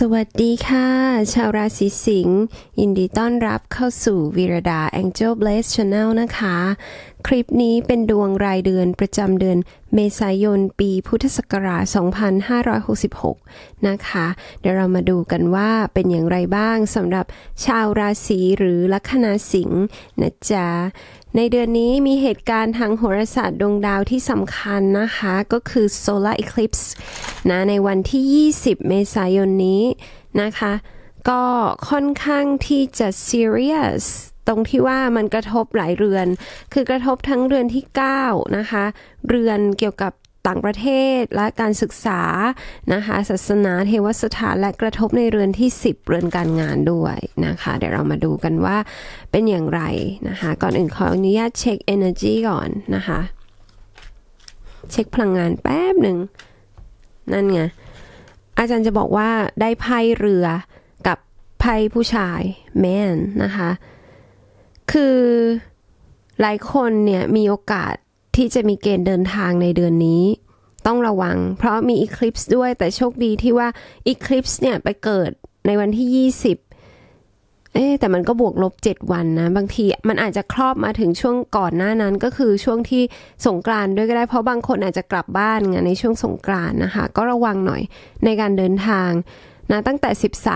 สวัสดีค่ะ ชาวราศีสิงห์ยินดีต้อนรับเข้าสู่วีรดา Angel Blaze Channel นะคะคลิปนี้เป็นดวงรายเดือนประจำเดือนเมษายนปีพุทธศักราช 2566 นะคะ เดี๋ยวเรามาดูกันว่าเป็นอย่างไรบ้างสำหรับชาวราศีหรือลัคนาสิงห์นะจ๊ะ ในเดือนนี้มีเหตุการณ์ทางโหราศาสตร์ดวงดาวที่สำคัญนะคะ ก็คือ solar eclipse นะในวันที่ 20 เมษายนนี้นะคะ ก็ค่อนข้างที่จะ serious ตรงที่ว่ามันกระทบหลายเรือน คือกระทบทั้งเรือนที่ 9 นะคะ เรือนเกี่ยวกับต่างประเทศและการศึกษานะคะศาสนาเทวสถานและกระทบในเรือนที่ 10 เรือนการงานด้วยนะคะ เดี๋ยวเรามาดูกันว่าเป็นอย่างไรนะคะ ก่อนอื่นขออนุญาตเช็ค energy ก่อนนะคะ เช็คพลังงานแป๊บหนึ่ง นั่นไง อาจารย์จะบอกว่าได้ไพ่เรือกับไพ่ผู้ชายแมนนะคะ คือหลายคนเนี่ยมีโอกาสที่จะมีเกณฑ์เดินทางในเดือนนี้ ต้องระวัง เพราะมีอีคลิปส์ด้วยแต่โชคดีที่ว่าอีคลิปส์เนี่ยไปเกิดในวันที่ 20 เอ๊ะแต่มันก็บวกลบ 7 วันนะ บางทีมันอาจจะครอบมาถึงช่วงก่อนหน้านั้นก็คือช่วงที่สงกรานด้วยก็ได้ เพราะบางคนอาจจะกลับบ้านไงในช่วงสงกรานนะคะ ก็ระวังหน่อยในการเดินทางนะตั้งแต่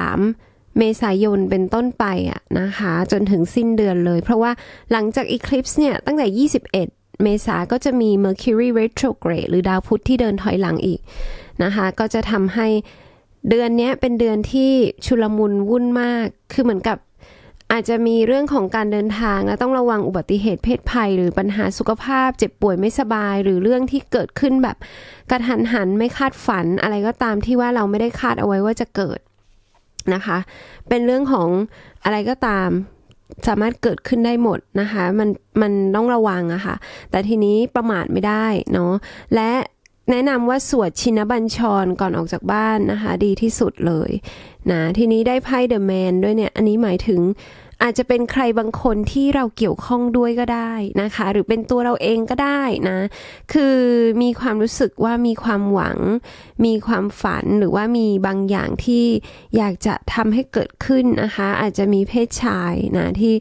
13 เมษายนเป็นต้นไปอะนะคะ จนถึงสิ้นเดือนเลย เพราะว่าหลังจากอีคลิปส์เนี่ย ตั้งแต่ 21 เมษาก็จะมี Mercury retrograde หรือดาวพุธที่เดินถอยหลังอีกนะคะ ก็จะทำให้เดือนเนี้ยเป็นเดือนที่ชุลมุนวุ่นมาก คือเหมือนกับอาจจะมีเรื่องของการเดินทางและต้องระวังอุบัติเหตุเพศภัย หรือปัญหาสุขภาพ เจ็บป่วยไม่สบาย หรือเรื่องที่เกิดขึ้นแบบกระทันหันไม่คาดฝันอะไรก็ตามที่ว่าเราไม่ได้คาดเอาไว้ว่าจะเกิด นะคะ เป็นเรื่องของอะไรก็ตามสามารถเกิดขึ้นได้หมดนะคะ มันมันต้องระวังอะค่ะ แต่ทีนี้ประมาทไม่ได้เนาะและแนะนำว่าสวดชินบัญชรก่อนออกจากบ้านนะคะ ดีที่สุดเลยนะทีนี้ได้ไพ่เดอะแมนด้วยเนี่ย อันนี้หมายถึง อาจจะเป็นใครบางคนที่เราเกี่ยวข้องด้วยก็ได้นะคะ หรือเป็นตัวเราเองก็ได้นะ คือมีความรู้สึกว่ามีความหวัง มีความฝันหรือว่ามีบางอย่างที่อยากจะทำให้เกิดขึ้นนะคะ อาจจะมีเพศชายนะที่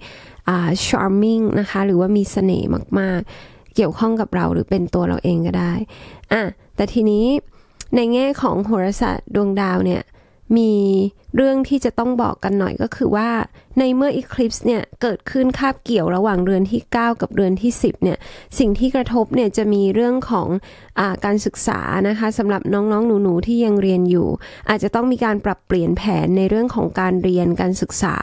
อ่า charming นะคะ หรือว่ามีเสน่ห์มากๆ เกี่ยวข้องกับเราหรือเป็นตัวเราเองก็ได้อะแต่ทีนี้ในแง่ของโหราศาสตร์ดวงดาวเนี่ย มีเรื่องที่จะต้องบอกกันหน่อยก็คือว่า ในเมื่อ Eclipse เนี่ยเกิดขึ้นคาบเกี่ยวระหว่างเรือนที่ 9 กับเรือนที่ 10เนี่ยสิ่งที่กระทบเนี่ยจะมีเรื่องของอการศึกษานะคะสำหรับน้องๆหนูๆที่ยังเรียนอยู่ อาจจะต้องมีการปรับเปลี่ยนแผนในเรื่องของการเรียนการศึกษา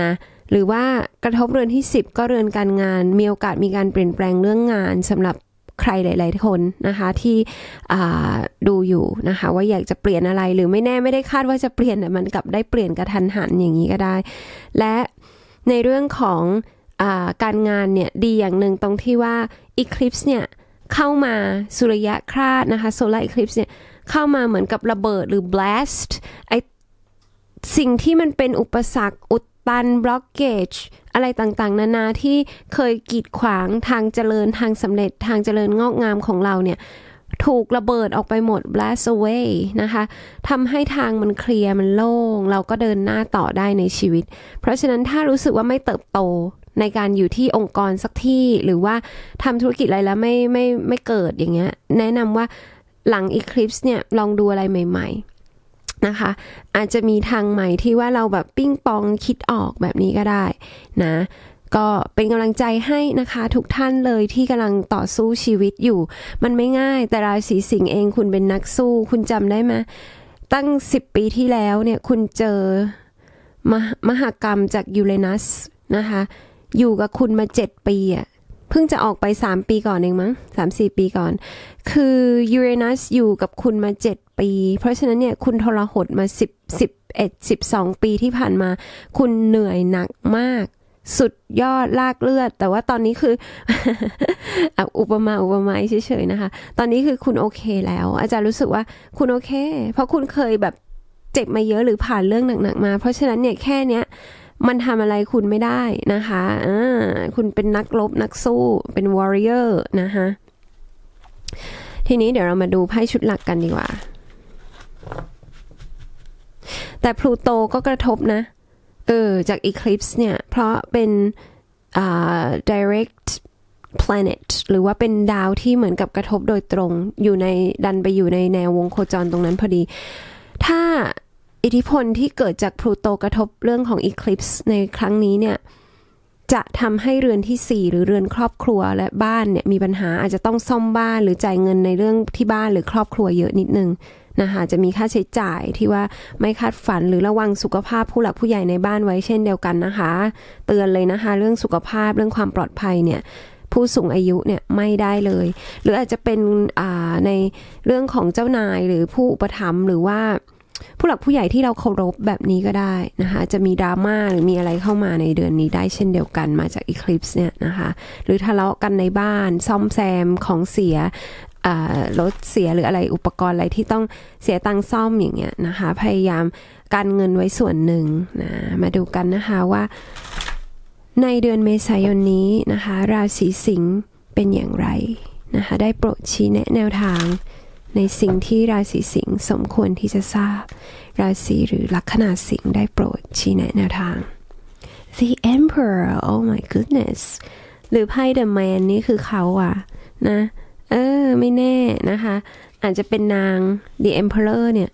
นะหรือว่ากระทบเรือนที่ 10 ก็เรือนการงาน มีโอกาสมีการเปลี่ยนแปลงเรื่องงานสำหรับ ใครหลาย ๆ คนนะคะที่ดูอยู่นะคะว่าอยากจะเปลี่ยนอะไรหรือไม่แน่ไม่ได้คาดว่าจะเปลี่ยนแต่มันกลับได้เปลี่ยนกระทันหันอย่างนี้ก็ได้ และในเรื่องของอาการงานเนี่ยดีอย่างหนึ่งตรงที่ว่า Eclipse เนี่ยเข้ามาสุริยะคราดนะคะ Solar Eclipse เนี่ยเข้ามาเหมือนกับระเบิดหรือ blast ไอสิ่งที่มันเป็นอุปสรรคอุดตัน blockage อะไรต่างๆ นานาที่เคยกีดขวางทางเจริญทางสำเร็จทางเจริญงอกงามของเราเนี่ยถูกระเบิดออกไปหมด blast away นะคะทำให้ทางมันเคลียร์มันโล่ง เราก็เดินหน้าต่อได้ในชีวิต เพราะฉะนั้นถ้ารู้สึกว่าไม่เติบโตในการอยู่ที่องค์กรสักที่หรือว่าทำธุรกิจอะไรแล้วไม่ไม่ไม่เกิดอย่างเงี้ย แนะนำว่าหลัง Eclipse เนี่ยลองดูอะไรใหม่ ๆ นะคะ อาจจะมีทางใหม่ที่ว่าเราแบบปิ้งปองคิดออกแบบนี้ก็ได้นะ ก็เป็นกำลังใจให้นะคะทุกท่านเลยที่กำลังต่อสู้ชีวิตอยู่ มันไม่ง่ายแต่ราศีสิงห์เองคุณเป็นนักสู้ คุณจำได้ไหมตั้ง 10 ปีที่แล้วเนี่ยคุณเจอมหมหากรรมจากยูเรนัสนะคะ อยู่กับคุณมา 7 ปีอะ เพิ่งจะออกไป 3 ปีก่อนเองมั้ง3-4ปีก่อน คือยูเรนัสอยู่กับคุณมา 7 ปี เพราะฉะนั้นเนี่ยคุณทรหดมา 10 11 12 ปีที่ผ่านมา คุณเหนื่อยหนักมาก สุดยอดลากเลือด แต่ว่าตอนนี้คืออุปมาอุปไมยเฉยๆนะคะ ตอนนี้คือคุณโอเคแล้ว อาจารย์รู้สึกว่าคุณโอเค เพราะคุณเคยแบบเจ็บมาเยอะหรือผ่านเรื่องหนักๆมา เพราะฉะนั้นเนี่ยแค่เนี้ย มันทำอะไรคุณไม่ได้นะคะอ่าคุณเป็นนักรบนักสู้เป็น warrior นะคะทีนี้เดี๋ยวเรามาดูไพ่ชุดหลักกันดีกว่า แต่พลูโตก็กระทบนะ เออ จาก eclipse เนี่ย เพราะเป็นอ่า direct planet หรือว่าเป็นดาวที่เหมือนกับกระทบโดยตรงอยู่ในดันไปอยู่ในแนววงโคจรตรงนั้นพอดี ถ้า อิทธิพลที่เกิดจากพลูโตกระทบเรื่องของ eclipse ในครั้งนี้เนี่ยจะทำให้เรือนที่ 4 หรือเรือนครอบครัวและบ้านเนี่ยมีปัญหาอาจจะต้องซ่อมบ้านหรือจ่ายเงินในเรื่องที่บ้านหรือครอบครัวเยอะนิดนึงนะคะจะมีค่าใช้จ่ายที่ว่าไม่คาดฝันหรือระวังสุขภาพผู้หลักผู้ใหญ่ในบ้านไว้เช่นเดียวกันนะคะ เตือนเลยนะคะ เรื่องสุขภาพเรื่องความปลอดภัยเนี่ยผู้สูงอายุเนี่ยไม่ได้เลย หรืออาจจะเป็นในเรื่องของเจ้านายหรือผู้อุปถัมภ์หรือว่า ผู้หลักผู้ใหญ่ที่เราเคารพแบบนี้ก็ได้นะคะ จะมีดราม่าหรือมีอะไรเข้ามาในเดือนนี้ได้เช่นเดียวกันมาจาก Eclipse เนี่ยนะคะ หรือทะเลาะกันในบ้าน ซ่อมแซมของเสียรถเสียหรืออะไรอุปกรณ์อะไรที่ต้องเสียตังซ่อมอย่างเงี้ยนะคะ พยายามการเงินไว้ส่วนหนึ่งนะมาดูกันนะคะว่าในเดือนเมษายนนี้นะคะ ราศีสิงห์เป็นอย่างไรนะคะ ได้โปรดชี้แนะแนวทาง ในสิ่งที่ราศีสิงห์สมควรที่จะทราบ ราศีหรือลัคนาสิงห์ได้โปรดชี้แนะแนวทาง The Emperor oh my goodness หรือไพ่ The Man นี่คือเขาอะนะ เออ ไม่แน่นะคะ อาจจะเป็นนาง The Emperor เนี่ย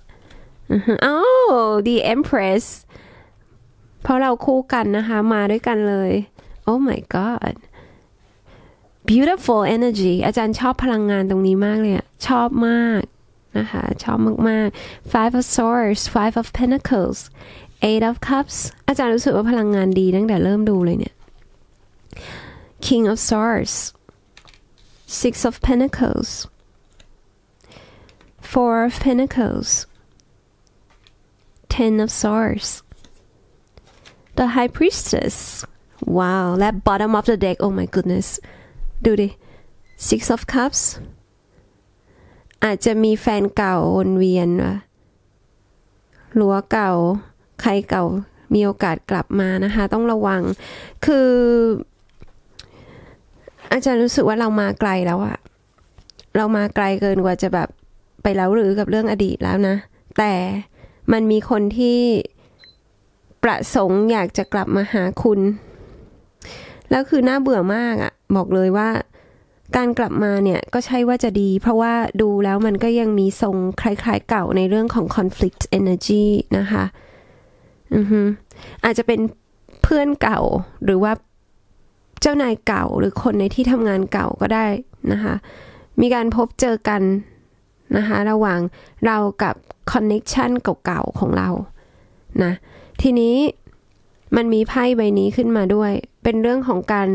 อ้าว The Empress เพราะเราคู่กันนะคะ มาด้วยกันเลย oh my god beautiful energy อาจารย์ชอบพลังงานตรงนี้มากเลยอะชอบมากนะคะ ชอบมาก ๆ five of swords five of pentacles eight of cups อาจารย์รู้สึกว่าพลังงานดีตั้งแต่เริ่มดูเลยเนี่ย king of swords six of pentacles four of pentacles ten of swords the high priestess wow และ bottom of the deck oh my goodness ดูดิ six of cups อาจจะมีแฟนเก่าวนเวียนว่ะรั้วเก่า ใครเก่ามีโอกาสกลับมานะคะ ต้องระวัง คือ อาจารย์รู้สึกว่าเรามาไกลแล้วอะเรามาไกลเกินกว่าจะแบบไปแล้วหรือกับเรื่องอดีตแล้วนะ แต่มันมีคนที่ประสงค์อยากจะกลับมาหาคุณ แล้วคือน่าเบื่อมากอะบอกเลยว่า การกลับมาเนี่ยก็ใช่ว่าจะดี เพราะว่าดูแล้วมันก็ยังมีทรงคล้ายๆเก่าในเรื่องของ conflict energy นะคะอือฮึอาจจะเป็นเพื่อนเก่าหรือว่าเจ้านายเก่าหรือคนในที่ทำงานเก่าก็ได้นะคะ มีการพบเจอกันนะคะระหว่างเรากับ connection เก่าๆของเรานะทีนี้ มันมีไพ่ใบนี้ขึ้นมาด้วย เป็นเรื่องของการ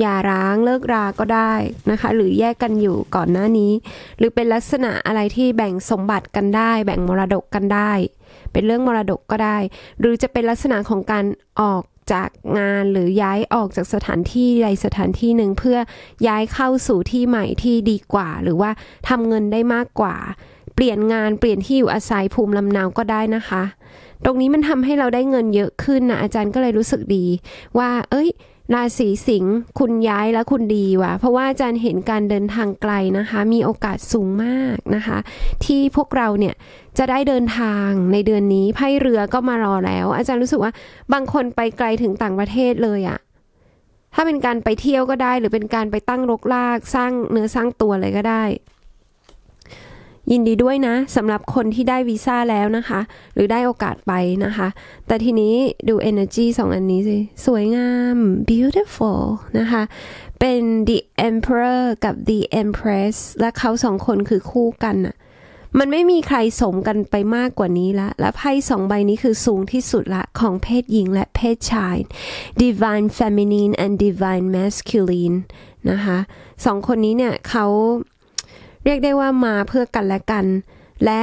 หย่าร้างเลิกราก็ได้นะคะ หรือแยกกันอยู่ก่อนหน้านี้ หรือเป็นลักษณะอะไรที่แบ่งสมบัติกันได้ แบ่งมรดกกันได้ เป็นเรื่องมรดกก็ได้ หรือจะเป็นลักษณะของการออกจากงานหรือย้ายออกจากสถานที่ใดสถานที่หนึ่งเพื่อย้ายเข้าสู่ที่ใหม่ที่ดีกว่า หรือว่าทำเงินได้มากกว่า เปลี่ยนงานเปลี่ยนที่อยู่อาศัยภูมิลำเนาก็ได้นะคะ ตรงนี้มันทำให้เราได้เงินเยอะขึ้นนะอาจารย์ก็เลยรู้สึกดี ว่า เอ้ย ราศีสิงห์คุณย้ายแล้วคุณดีว่ะ เพราะว่าอาจารย์เห็นการเดินทางไกลนะคะ มีโอกาสสูงมากนะคะ ที่พวกเราเนี่ยจะได้เดินทางในเดือนนี้ไพ่เรือก็มารอแล้ว อาจารย์รู้สึกว่าบางคนไปไกลถึงต่างประเทศเลยอะถ้าเป็นการไปเที่ยวก็ได้ หรือเป็นการไปตั้งรกรากสร้างเนื้อสร้างตัวอะไรก็ได้ ยินดีด้วยนะสำหรับคนที่ได้วีซ่าแล้วนะคะ หรือได้โอกาสไปนะคะ แต่ทีนี้ดู energy สองอันนี้สิ สวยงาม beautiful นะคะ เป็น the emperor กับ the empress และเขาสองคนคือคู่กันน่ะมันไม่มีใครสมกันไปมากกว่านี้ละ และไพ่สองใบนี้คือสูงที่สุดละ ของเพศหญิงและเพศชาย divine feminine and divine masculine นะคะสองคนนี้เนี่ยเขา เรียกได้ว่ามาเพื่อกันและกัน และ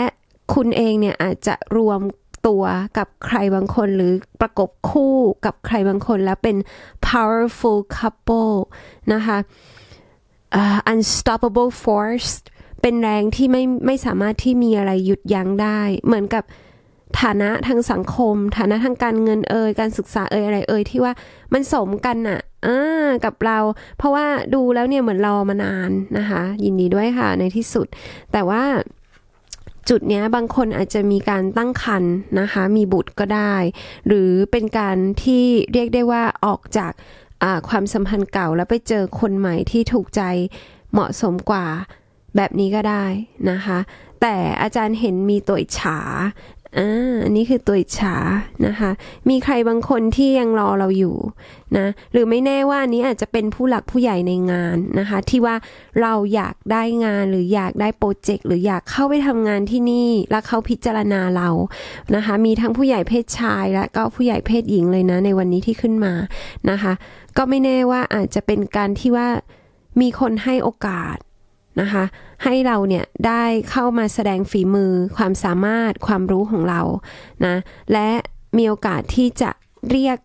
คุณเองเนี่ยอาจจะรวมตัวกับใครบางคนหรือประกบคู่กับใครบางคนแล้วเป็น powerful couple นะคะ uh, unstoppable force เป็นแรงที่ไม่ไม่สามารถที่มีอะไรหยุดยั้งได้ เหมือนกับ ฐานะทางสังคม ฐานะทางการเงินเอ่ยการศึกษาเอ่ยอะไรเอ่ยที่ว่ามันสมกันน่ะอ่ากับเรา เพราะว่าดูแล้วเนี่ยเหมือนรอมานานนะคะ ยินดีด้วยค่ะในที่สุด แต่ว่าจุดเนี้ยบางคนอาจจะมีการตั้งครรภ์นะคะ มีบุตรก็ได้ หรือเป็นการที่เรียกได้ว่าออกจากความสัมพันธ์เก่าแล้วไปเจอคนใหม่ที่ถูกใจเหมาะสมกว่าแบบนี้ก็ได้นะคะ แต่อาจารย์เห็นมีตัวอิจฉา อ่าอันนี้คือตัวอิจฉานะคะ มีใครบางคนที่ยังรอเราอยู่นะ หรือไม่แน่ว่าอันนี้อาจจะเป็นผู้หลักผู้ใหญ่ในงานนะคะ ที่ว่าเราอยากได้งานหรืออยากได้โปรเจกต์หรืออยากเข้าไปทำงานที่นี่ แล้วเขาพิจารณาเรานะคะ มีทั้งผู้ใหญ่เพศชายและก็ผู้ใหญ่เพศหญิงเลยนะในวันนี้ที่ขึ้นมานะคะ ก็ไม่แน่ว่าอาจจะเป็นการที่ว่ามีคนให้โอกาส นะคะ ให้เราเนี่ยได้เข้ามาแสดงฝีมือ ความสามารถความรู้ของเรานะและมีโอกาสที่จะเรียก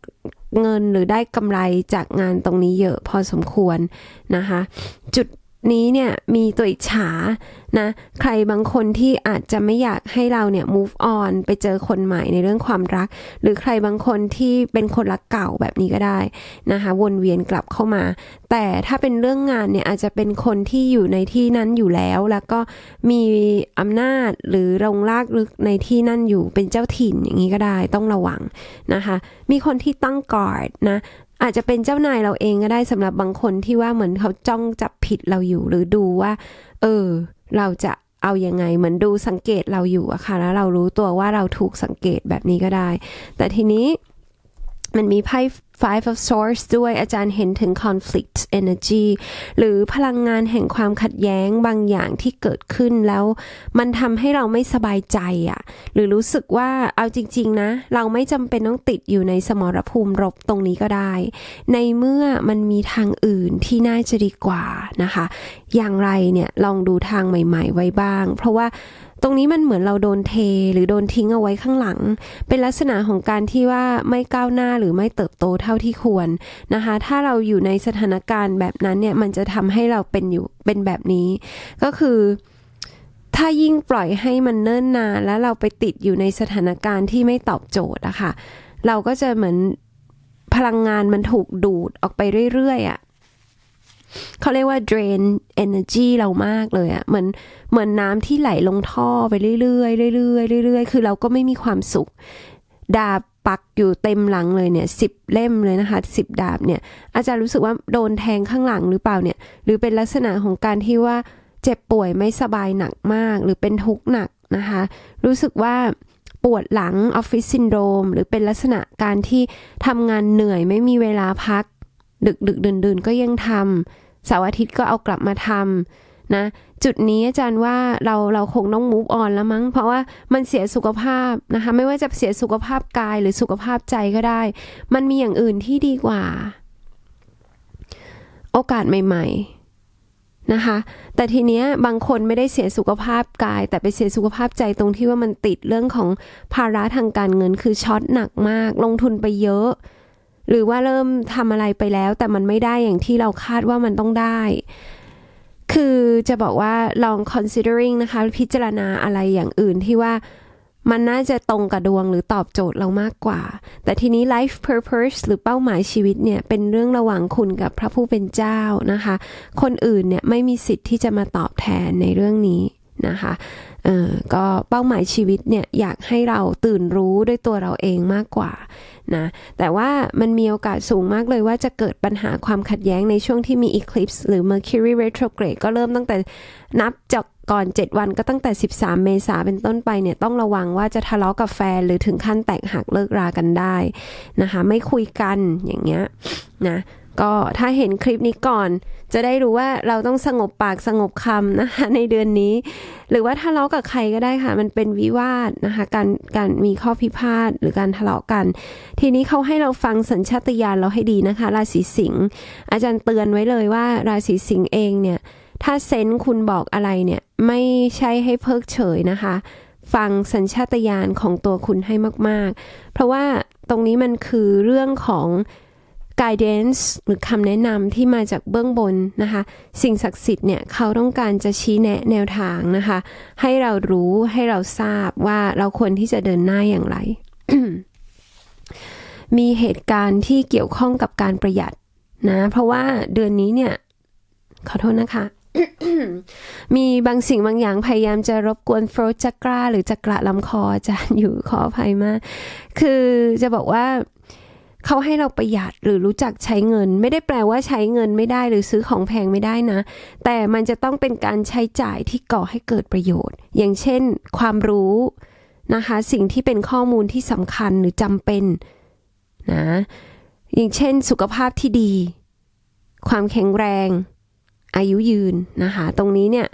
เงินหรือได้กำไรจากงานตรงนี้เยอะพอสมควรนะคะ จุด นี้เนี่ยมีตัวอิจฉานะใครบางคนที่อาจจะไม่อยากให้เราเนี่ย move on ไปเจอคนใหม่ในเรื่องความรัก หรือใครบางคนที่เป็นคนรักเก่าแบบนี้ก็ได้นะคะวนเวียนกลับเข้ามา แต่ถ้าเป็นเรื่องงานเนี่ยอาจจะเป็นคนที่อยู่ในที่นั้นอยู่แล้ว แล้วก็มีอำนาจหรือลงลากลึกในที่นั่นอยู่เป็นเจ้าถิ่นอย่างนี้ก็ได้ต้องระวังนะคะ มีคนที่ตั้งกอดนะ อาจจะเป็นเจ้านายเราเองก็ได้สำหรับบางคนที่ว่าเหมือนเขาจ้องจับผิดเราอยู่ หรือดูว่า เออ เราจะเอายังไงเหมือนดูสังเกตเราอยู่อะค่ะแล้วเรารู้ตัวว่าเราถูกสังเกตแบบนี้ก็ได้ แต่ทีนี้มันมีไพ่ five of swords ด้วยอาจารย์เห็นถึง conflict energy หรือพลังงานแห่งความขัดแย้งบางอย่างที่เกิดขึ้นแล้ว มันทำให้เราไม่สบายใจอะหรือรู้สึกว่าเอาจริง ๆ นะ เราไม่จำเป็นต้องติดอยู่ในสมรภูมิรบตรงนี้ก็ได้ ในเมื่อมันมีทางอื่นที่น่าจะดีกว่านะคะ อย่างไรเนี่ยลองดูทางใหม่ ๆ ไว้บ้าง เพราะว่า ตรงนี้มันเหมือนเราโดนเทหรือโดนทิ้งเอาไว้ข้างหลัง เป็นลักษณะของการที่ว่าไม่ก้าวหน้าหรือไม่เติบโตเท่าที่ควรนะคะ ถ้าเราอยู่ในสถานการณ์แบบนั้นเนี่ยมันจะทำให้เราเป็นอยู่เป็นแบบนี้ ก็คือถ้ายิ่งปล่อยให้มันเนิ่นนานแล้วเราไปติดอยู่ในสถานการณ์ที่ไม่ตอบโจทย์อะค่ะ เราก็จะเหมือนพลังงานมันถูกดูดออกไปเรื่อยๆอะ เขาเรียกว่า drain energy เรามากเลยอะเหมือนเหมือนน้ำที่ไหลลงท่อไปเรื่อยๆเรื่อยๆเรื่อยๆคือเราก็ไม่มีความสุข ดาบปักอยู่เต็มหลังเลยเนี่ยสิบเล่มเลยนะคะสิบดาบเนี่ย อาจารย์รู้สึกว่าโดนแทงข้างหลังหรือเปล่าเนี่ย หรือเป็นลักษณะของการที่ว่าเจ็บป่วยไม่สบายหนักมาก หรือเป็นทุกข์หนักนะคะ รู้สึกว่าปวดหลังออฟฟิศซินโดรมหรือเป็นลักษณะการที่ทำงานเหนื่อยไม่มีเวลาพัก ดึกดึกดื่นดื่นๆก็ยังทำ เสาร์อาทิตย์ก็เอากลับมาทำนะ จุดนี้อาจารย์ว่าเราเราคงต้อง move on แล้วมั้ง เพราะว่ามันเสียสุขภาพนะคะ ไม่ว่าจะเสียสุขภาพกายหรือสุขภาพใจก็ได้ มันมีอย่างอื่นที่ดีกว่า โอกาสใหม่ ๆนะคะ แต่ทีเนี้ยบางคนไม่ได้เสียสุขภาพกาย แต่ไปเสียสุขภาพใจตรงที่ว่ามันติดเรื่องของภาระทางการเงินคือช็อตหนักมาก ลงทุนไปเยอะ หรือว่าเริ่มทำอะไรไปแล้ว แต่มันไม่ได้อย่างที่เราคาดว่ามันต้องได้ คือจะบอกว่าลอง considering นะคะ พิจารณาอะไรอย่างอื่นที่ว่ามันน่าจะตรงกับดวงหรือตอบโจทย์เรามากกว่า แต่ทีนี้ life purpose หรือเป้าหมายชีวิตเนี่ย เป็นเรื่องระหว่างคุณกับพระผู้เป็นเจ้านะคะ คนอื่นเนี่ยไม่มีสิทธิ์ที่จะมาตอบแทนในเรื่องนี้นะคะเออก็เป้าหมายชีวิตเนี่ยอยากให้เราตื่นรู้ด้วยตัวเราเองมากกว่า นะแต่ว่ามันมีโอกาสสูงมากเลยว่าจะเกิดปัญหาความขัดแย้งในช่วงที่มี eclipse หรือ Mercury retrograde ก็เริ่มตั้งแต่นับจากก่อน 7 วันก็ตั้งแต่ 13 เมษาเป็นต้นไปเนี่ยต้องระวังว่าจะทะเลาะกับแฟน หรือถึงขั้นแตกหักเลิกรากันได้นะคะ ไม่คุยกันอย่างเงี้ยนะ ก็ถ้าเห็นคลิปนี้ก่อน จะได้รู้ว่าเราต้องสงบปากสงบคำนะคะในเดือนนี้ หรือว่าทะเลาะกับใครก็ได้ค่ะ มันเป็นวิวาทนะคะการการมีข้อพิพาทหรือการทะเลาะกัน ทีนี้เขาให้เราฟังสัญชาตญาณเราให้ดีนะคะ ราศีสิงห์อาจารย์เตือนไว้เลยว่าราศีสิงห์เองเนี่ยถ้าเซนส์คุณบอกอะไรเนี่ยไม่ใช่ให้เพิกเฉยนะคะ ฟังสัญชาตญาณของตัวคุณให้มาก ๆ เพราะว่าตรงนี้มันคือเรื่องของ guidance หรือคำแนะนำที่มาจากเบื้องบนนะคะ สิ่งศักดิ์สิทธิ์เนี่ยเขาต้องการจะชี้แนะแนวทางนะคะ ให้เรารู้ให้เราทราบว่าเราควรที่จะเดินหน้าอย่างไร มีเหตุการณ์ที่เกี่ยวข้องกับการประหยัดนะ เพราะว่าเดือนนี้เนี่ย ขอโทษนะคะ มีบางสิ่งบางอย่างพยายามจะรบกวนโฟรจักราหรือจักระลำคออาจารย์อยู่ขออภัยมาก คือจะบอกว่า เขาให้เราประหยัดหรือรู้จักใช้เงิน ไม่ได้แปลว่าใช้เงินไม่ได้หรือซื้อของแพงไม่ได้นะ แต่มันจะต้องเป็นการใช้จ่ายที่ก่อให้เกิดประโยชน์ อย่างเช่น ความรู้นะคะ สิ่งที่เป็นข้อมูลที่สำคัญหรือจำเป็นนะอย่างเช่น สุขภาพที่ดี ความแข็งแรง อายุยืนนะคะ ตรงนี้เนี่ย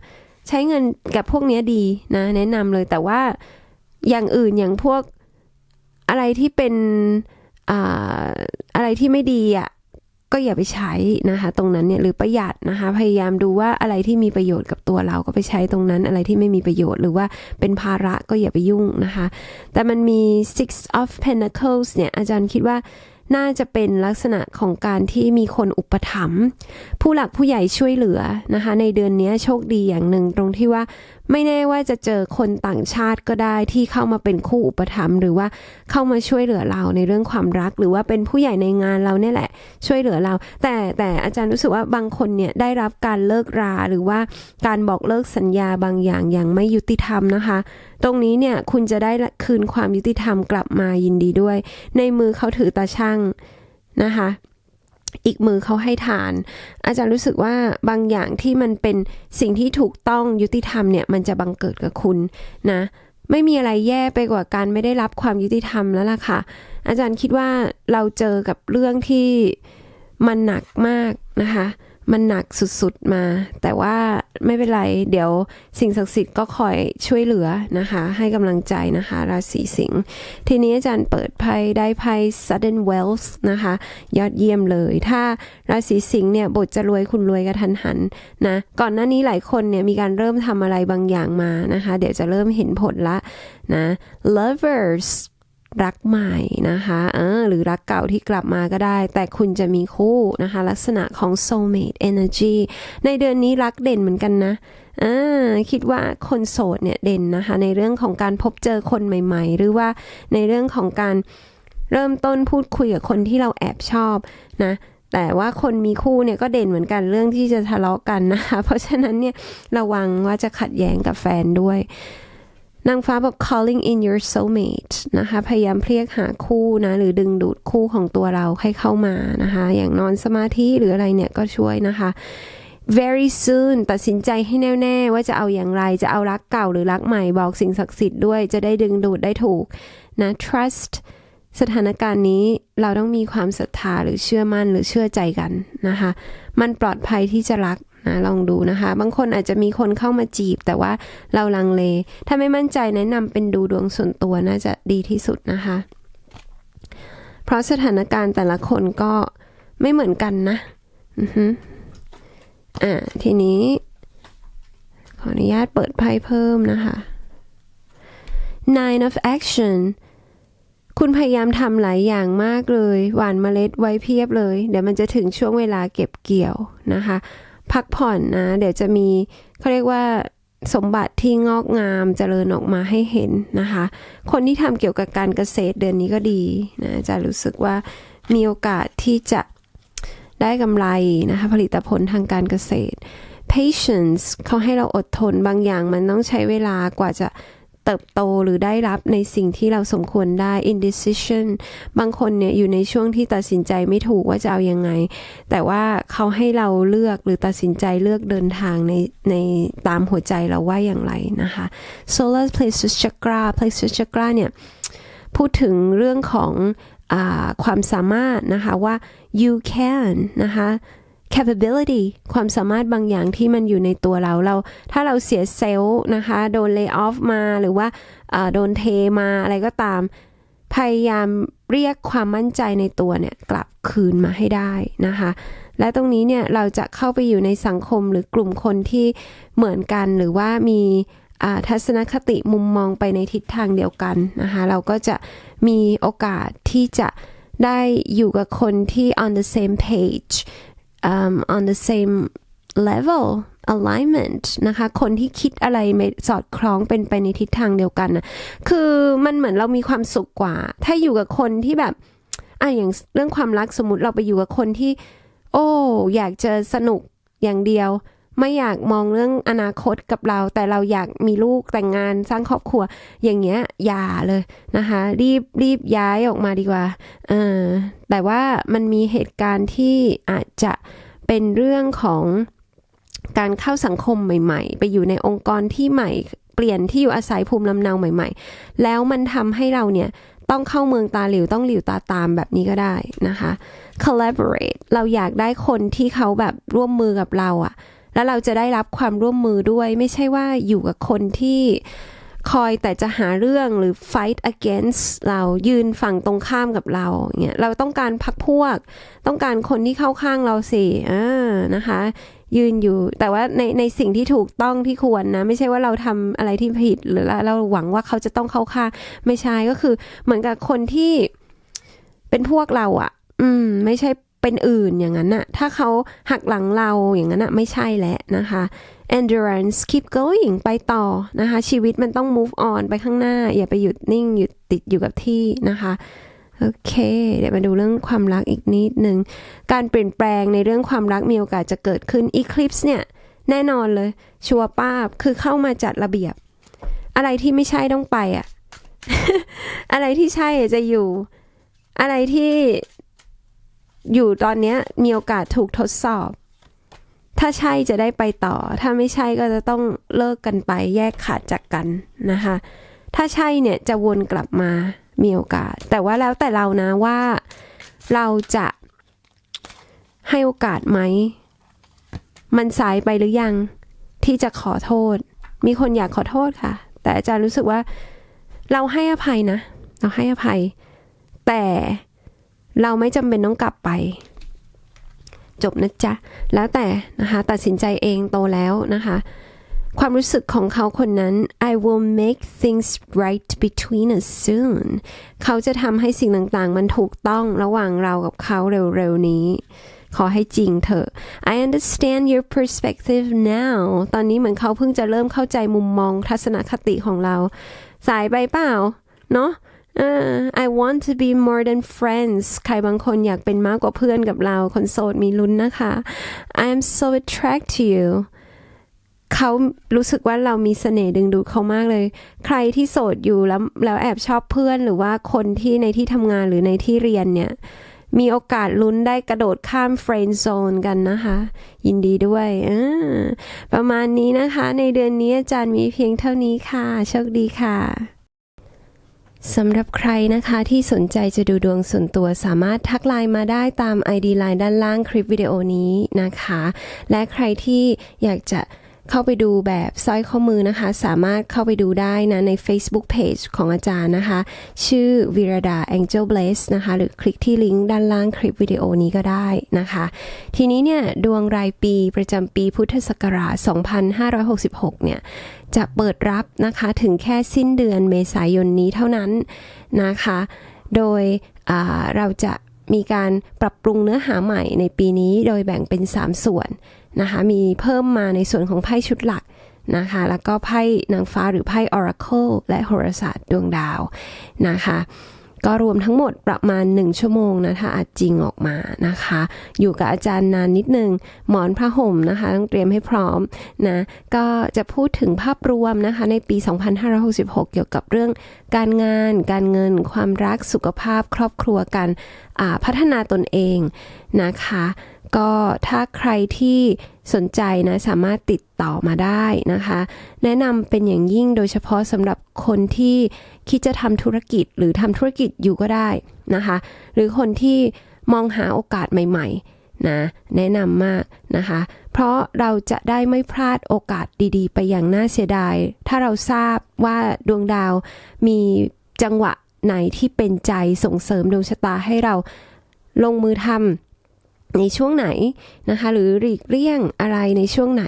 ใช้เงินกับพวกเนี้ยดีนะแนะนำเลยแต่ว่าอย่างอื่นอย่างพวกอะไรที่เป็น อ่าอะไรที่ไม่ดีอะก็อย่าไปใช้นะคะ ตรงนั้นเนี่ยหรือประหยัดนะคะ พยายามดูว่าอะไรที่มีประโยชน์กับตัวเราก็ไปใช้ตรงนั้นอะไรที่ไม่มีประโยชน์ หรือว่าเป็นภาระก็อย่าไปยุ่งนะคะ แต่มันมี six of pentacles เนี่ยอาจารย์คิดว่าน่าจะเป็นลักษณะของการที่มีคนอุปถัมภ์ผู้หลักผู้ใหญ่ช่วยเหลือนะคะ ในเดือนนี้โชคดีอย่างหนึ่งตรงที่ว่า ไม่แน่ว่าจะเจอคนต่างชาติก็ได้ที่เข้ามาเป็นคู่อุปถัมภ์หรือว่าเข้ามาช่วยเหลือเราในเรื่องความรัก หรือว่าเป็นผู้ใหญ่ในงานเราเนี่ยแหละ ช่วยเหลือเรา แต่แต่อาจารย์รู้สึกว่าบางคนเนี่ยได้รับการเลิกราหรือว่าการบอกเลิกสัญญาบางอย่างอย่างไม่ยุติธรรมนะคะ ตรงนี้เนี่ยคุณจะได้คืนความยุติธรรมกลับมายินดีด้วย ในมือเขาถือตาช่างนะคะ อีกมือเขาให้ทาน อาจารย์รู้สึกว่าบางอย่างที่มันเป็นสิ่งที่ถูกต้องยุติธรรมเนี่ยมันจะบังเกิดกับคุณนะ ไม่มีอะไรแย่ไปกว่าการไม่ได้รับความยุติธรรมแล้วล่ะค่ะ อาจารย์คิดว่าเราเจอกับเรื่องที่มันหนักมากนะคะ มันหนักสุดๆมา แต่ว่าไม่เป็นไร เดี๋ยวสิ่งศักดิ์สิทธิ์ก็คอยช่วยเหลือนะคะ ให้กำลังใจนะคะ ราศีสิงห์ทีนี้อาจารย์เปิดไพ่ได้ไพ่ sudden wealth นะคะ ยอดเยี่ยมเลย ถ้าราศีสิงห์เนี่ยบทจะรวยคุณรวยกระทันหันนะก่อนหน้านี้หลายคนเนี่ยมีการเริ่มทำอะไรบางอย่างมานะคะ เดี๋ยวจะเริ่มเห็นผลละนะ lovers รักใหม่นะคะเออหรือรักเก่าที่กลับมาก็ได้ แต่คุณจะมีคู่นะคะ ลักษณะของ soulmate energy ในเดือนนี้รักเด่นเหมือนกันนะอ่าคิดว่าคนโสดเนี่ยเด่นนะคะ ในเรื่องของการพบเจอคนใหม่ ๆ หรือว่าในเรื่องของการเริ่มต้นพูดคุยกับคนที่เราแอบชอบนะแต่ว่าคนมีคู่เนี่ยก็เด่นเหมือนกันเรื่องที่จะทะเลาะกันนะคะ เพราะฉะนั้นเนี่ยระวังว่าจะขัดแย้งกับแฟนด้วย นางฟ้าบอก calling in your soulmate นะคะ พยายามเรียกหาคู่นะ หรือดึงดูดคู่ของตัวเราให้เข้ามานะคะ อย่างนอนสมาธิหรืออะไรเนี่ยก็ช่วยนะคะ very soon ตัดสินใจให้แน่วแน่ว่าจะเอาอย่างไร จะเอารักเก่าหรือรักใหม่บอกสิ่งศักดิ์สิทธิ์ด้วย จะได้ดึงดูดได้ถูกนะ trust สถานการณ์นี้เราต้องมีความศรัทธาหรือเชื่อมั่นหรือเชื่อใจกันนะคะ มันปลอดภัยที่จะรัก นะลองดูนะคะ บางคนอาจจะมีคนเข้ามาจีบ แต่ว่าเราลังเล ถ้าไม่มั่นใจแนะนำเป็นดูดวงส่วนตัวน่าจะดีที่สุดนะคะ เพราะสถานการณ์แต่ละคนก็ไม่เหมือนกันนะอือฮึอ่าทีนี้ ขออนุญาตเปิดไพ่เพิ่มนะคะ Nine of Action คุณพยายามทำหลายอย่างมากเลย หว่านเมล็ดไว้เพียบเลย เดี๋ยวมันจะถึงช่วงเวลาเก็บเกี่ยวนะคะ พักผ่อนนะ เดี๋ยวจะมีเขาเรียกว่าสมบัติที่งอกงามเจริญออกมาให้เห็นนะคะ คนที่ทำเกี่ยวกับการเกษตรเดือนนี้ก็ดีนะจะรู้สึกว่ามีโอกาสที่จะได้กำไรนะคะผลิตผลทางการเกษตร patience เขาให้เราอดทนบางอย่างมันต้องใช้เวลากว่าจะ เติบโตหรือได้รับในสิ่งที่เราสมควรได้ indecision บางคนเนี่ยอยู่ในช่วงที่ตัดสินใจไม่ถูกว่าจะเอายังไง แต่ว่าเขาให้เราเลือกหรือตัดสินใจเลือกเดินทางในในตามหัวใจเราว่าอย่างไรนะคะ solar plexus chakra plexus chakra เนี่ยพูดถึงเรื่องของอความสามารถนะคะว่า you can นะคะ capability ความสามารถบางอย่างที่มันอยู่ในตัวเราเรา ถ้าเราเสียเซลล์นะคะ โดน lay off มาหรือว่าโดนเทมาอะไรก็ตาม พยายามเรียกความมั่นใจในตัวเนี่ยกลับคืนมาให้ได้นะคะ และตรงนี้เนี่ยเราจะเข้าไปอยู่ในสังคมหรือกลุ่มคนที่เหมือนกันหรือว่ามีทัศนคติมุมมองไปในทิศทางเดียวกันนะคะ เราก็จะมีโอกาสที่จะได้อยู่กับคนที่ on the same page um, on the same level alignment นะคะ คนที่คิดอะไรไม่สอดคล้องเป็นไปในทิศทางเดียวกันนะคือมันเหมือนเรามีความสุขกว่า ถ้าอยู่กับคนที่แบบอะอย่างเรื่องความรักสมมติเราไปอยู่กับคนที่ โอ้ อยากจะสนุกอย่างเดียว ไม่อยากมองเรื่องอนาคตกับเรา แต่เราอยากมีลูกแต่งงานสร้างครอบครัว อย่างเงี้ยอย่าเลยนะคะ รีบรีบย้ายออกมาดีกว่าเออแต่ว่ามันมีเหตุการณ์ที่อาจจะเป็นเรื่องของการเข้าสังคมใหม่ ๆ ไปอยู่ในองค์กรที่ใหม่เปลี่ยนที่อยู่อาศัยภูมิลำเนาใหม่ ๆ แล้วมันทำให้เราเนี่ยต้องเข้าเมืองตาหลิวต้องหลิวตาตามแบบนี้ก็ได้นะคะ collaborate เราอยากได้คนที่เขาแบบร่วมมือกับเราอะ แล้วเราจะได้รับความร่วมมือด้วย ไม่ใช่ว่าอยู่กับคนที่คอยแต่จะหาเรื่องหรือ fight against เรายืนฝั่งตรงข้ามกับเราเงี้ยเราต้องการพักพวก ต้องการคนที่เข้าข้างเราสิอ่านะคะ ยืนอยู่ แต่ว่าในในสิ่งที่ถูกต้องที่ควรนะ ไม่ใช่ว่าเราทำอะไรที่ผิด หรือเราหวังว่าเขาจะต้องเข้าข้างไม่ใช่ก็คือ เหมือนกับคนที่เป็นพวกเราอะ่ะ อืม ไม่ใช่ เป็นอื่นอย่างนั้นน่ะ ถ้าเขาหักหลังเราอย่างนั้นน่ะไม่ใช่แหละนะคะ endurance keep going ไปต่อนะคะ ชีวิตมันต้อง move on ไปข้างหน้า อย่าไปหยุดนิ่งหยุดติดอยู่กับที่นะคะโอเค เดี๋ยวมาดูเรื่องความรักอีกนิดนึงการเปลี่ยนแปลงในเรื่องความรักมีโอกาสจะเกิดขึ้น Eclipse เนี่ย แน่นอนเลย ชัวร์ป้าบคือเข้ามาจัดระเบียบ อะไรที่ไม่ใช่ต้องไปอะอะไรที่ใช่จะอยู่ อะไรที่ อยู่ตอนนี้มีโอกาสถูกทดสอบ ถ้าใช่จะได้ไปต่อ ถ้าไม่ใช่ก็จะต้องเลิกกันไปแยกขาดจากกันนะคะ ถ้าใช่เนี่ยจะวนกลับมามีโอกาส แต่ว่าแล้วแต่เรานะว่าเราจะให้โอกาสไหม มันสายไปหรือยัง ที่จะขอโทษ มีคนอยากขอโทษค่ะ แต่อาจารย์รู้สึกว่า เราให้อภัยนะ เราให้อภัย แต่ เราไม่จำเป็นต้องกลับไป จบนะจ๊ะ แล้วแต่นะคะ ตัดสินใจเองโตแล้วนะคะ ความรู้สึกของเขาคนนั้น I will make things right between us soon เขาจะทำให้สิ่งต่างๆ มันถูกต้องระหว่างเรากับเขาเร็วๆนี้ขอให้จริงเถอะ I understand your perspective now ตอนนี้เหมือนเขาเพิ่งจะเริ่มเข้าใจมุมมองทัศนคติของเรา สายไปเปล่า เนาะ I want to be more than friends ใครบางคนอยากเป็นมากกว่าเพื่อนกับเรา คนโสดมีลุ้นนะคะ I am so attracted to you เขารู้สึกว่าเรามีเสน่ห์ดึงดูดเขามากเลย ใครที่โสดอยู่แล้วแล้วแอบชอบเพื่อนหรือว่าคนที่ในที่ทำงานหรือในที่เรียนเนี่ย มีโอกาสลุ้นได้กระโดดข้ามเฟรนด์โซนกันนะคะ ยินดีด้วยประมาณนี้นะคะ ในเดือนนี้อาจารย์มีเพียงเท่านี้ค่ะ โชคดีค่ะ สำหรับใครนะคะที่สนใจจะดูดวงส่วนตัวสามารถทักไลน์มาได้ตาม ID ไลน์ด้านล่างคลิปวิดีโอนี้นะคะ และใครที่อยากจะ เข้าไปดูแบบสร้อยข้อมือนะคะ สามารถเข้าไปดูได้นะใน Facebook Page ของอาจารย์นะคะ ชื่อวิรดา Angel Bless นะคะ หรือคลิกที่ลิงก์ด้านล่างคลิปวิดีโอนี้ก็ได้นะคะ ทีนี้เนี่ย ดวงรายปีประจำปีพุทธศักราช 2566 เนี่ย จะเปิดรับนะคะถึงแค่สิ้นเดือนเมษายนนี้เท่านั้นนะคะ โดยเราจะมีการปรับปรุงเนื้อหาใหม่ในปีนี้โดยแบ่งเป็น 3 ส่วน นะคะมีเพิ่มมาในส่วนของไพ่ชุดหลักนะคะ แล้วก็ไพ่นางฟ้าหรือไพ่ Oracle และโหราศาสตร์ดวงดาวนะคะก็รวมทั้งหมดประมาณ 1 ชั่วโมงนะถ้าอาจจริงออกมานะคะ อยู่กับอาจารย์นานนิดนึง หมอนผ้าห่มนะคะ ต้องเตรียมให้พร้อมนะก็จะพูดถึงภาพรวมนะคะ ในปี 2566 เกี่ยวกับเรื่องการงาน การเงิน ความรักสุขภาพ ครอบครัวการพัฒนาตนเองนะคะ ก็ถ้าใครที่สนใจนะสามารถติดต่อมาได้นะคะ แนะนำเป็นอย่างยิ่งโดยเฉพาะสำหรับคนที่คิดจะทำธุรกิจหรือทำธุรกิจอยู่ก็ได้นะคะ หรือคนที่มองหาโอกาสใหม่ๆนะแนะนำมากนะคะ เพราะเราจะได้ไม่พลาดโอกาสดีๆ ไปอย่างน่าเสียดาย ถ้าเราทราบว่าดวงดาวมีจังหวะไหนที่เป็นใจส่งเสริมดวงชะตาให้เราลงมือทำ ในช่วงไหนนะคะ หรือหลีกเลี่ยงอะไรในช่วงไหน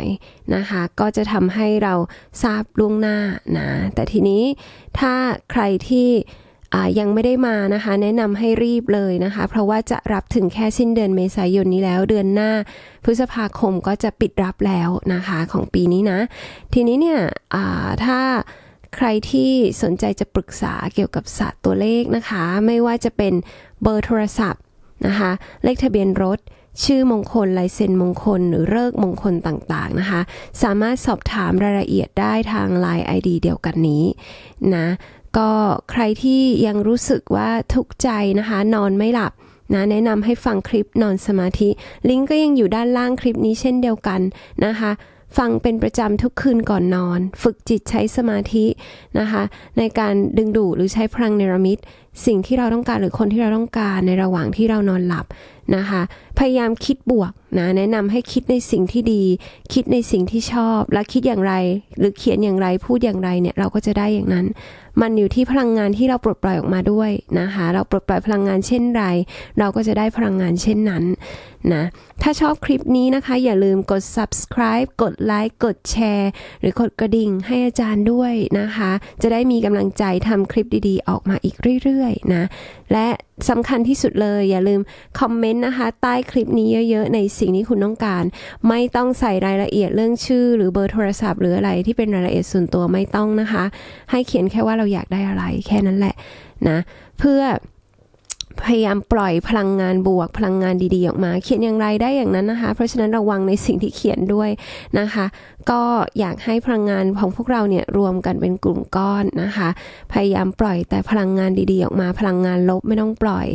นะคะ ก็จะทำให้เราทราบล่วงหน้านะแต่ทีนี้ถ้าใครที่ยังไม่ได้มานะคะ แนะนำให้รีบเลยนะคะ เพราะว่าจะรับถึงแค่สิ้นเดือนเมษายนนี้แล้วเดือนหน้า พฤษภาคมก็จะปิดรับแล้วนะคะของปีนี้นะ ทีนี้เนี่ยถ้าใครที่สนใจจะปรึกษาเกี่ยวกับศาสตร์ตัวเลขนะคะ ไม่ว่าจะเป็นเบอร์โทรศัพท์ นะคะ เลขทะเบียนรถ ชื่อมงคลลายเซ็นมงคล หรือเลิกมงคลต่างๆนะคะ สามารถสอบถามรายละเอียดได้ทาง Line ID เดียวกันนี้นะก็ใครที่ยังรู้สึกว่าทุกข์ใจนะคะ นอนไม่หลับนะแนะนำให้ฟังคลิปนอนสมาธิ ลิงก์ก็ยังอยู่ด้านล่างคลิปนี้เช่นเดียวกันนะคะ ฟังเป็นประจำทุกคืนก่อนนอน ฝึกจิตใช้สมาธินะคะ ในการดึงดูดหรือใช้พลังเนรมิต สิ่งที่เราต้องการหรือคนที่เราต้องการในระหว่างที่เรานอนหลับนะคะ พยายามคิดบวกนะแนะนำให้คิดในสิ่งที่ดี คิดในสิ่งที่ชอบ และคิดอย่างไร หรือเขียนอย่างไรพูดอย่างไรเนี่ยเราก็จะได้อย่างนั้น มันอยู่ที่พลังงานที่เราปลดปล่อยออกมาด้วยนะคะ เราปลดปล่อยพลังงานเช่นไร เราก็จะได้พลังงานเช่นนั้นนะถ้าชอบคลิปนี้นะคะ อย่าลืมกด subscribe กดไลค์กดแชร์ หรือกดกระดิ่งให้อาจารย์ด้วยนะคะ จะได้มีกำลังใจทำคลิปดีๆ ออกมาอีกเรื่อยๆนะ และสำคัญที่สุดเลยอย่าลืมคอมเมนต์นะคะ ใต้คลิปนี้เยอะๆ ในสิ่งที่คุณต้องการ ไม่ต้องใส่รายละเอียดเรื่องชื่อ หรือเบอร์โทรศัพท์ หรืออะไรที่เป็นรายละเอียดส่วนตัวไม่ต้องนะคะ ให้เขียนแค่ว่าเราอยากได้อะไรแค่นั้นแหละนะ เพื่อ พยายามปล่อยพลังงานบวก พลังงานดีๆออกมา เขียนอย่างไรได้อย่างนั้นนะคะ เพราะฉะนั้นระวังในสิ่งที่เขียนด้วยนะคะ ก็อยากให้พลังงานของพวกเราเนี่ยรวมกันเป็นกลุ่มก้อนนะคะ พยายามปล่อยแต่พลังงานดีๆออกมาพลังงานลบไม่ต้องปล่อย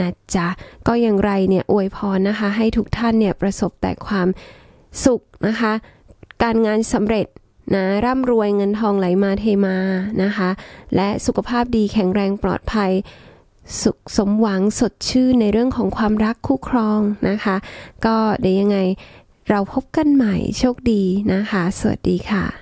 นะจ๊ะก็อย่างไรเนี่ยอวยพรนะคะ ให้ทุกท่านเนี่ยประสบแต่ความสุขนะคะ การงานสำเร็จนะร่ำรวยเงินทองไหลมาเทมานะคะ และสุขภาพดีแข็งแรงปลอดภัย สุขสมหวังสดชื่นในเรื่องของความรักคู่ครองนะคะ ก็เดี๋ยวยังไงเราพบกันใหม่โชคดีนะคะ สวัสดีค่ะ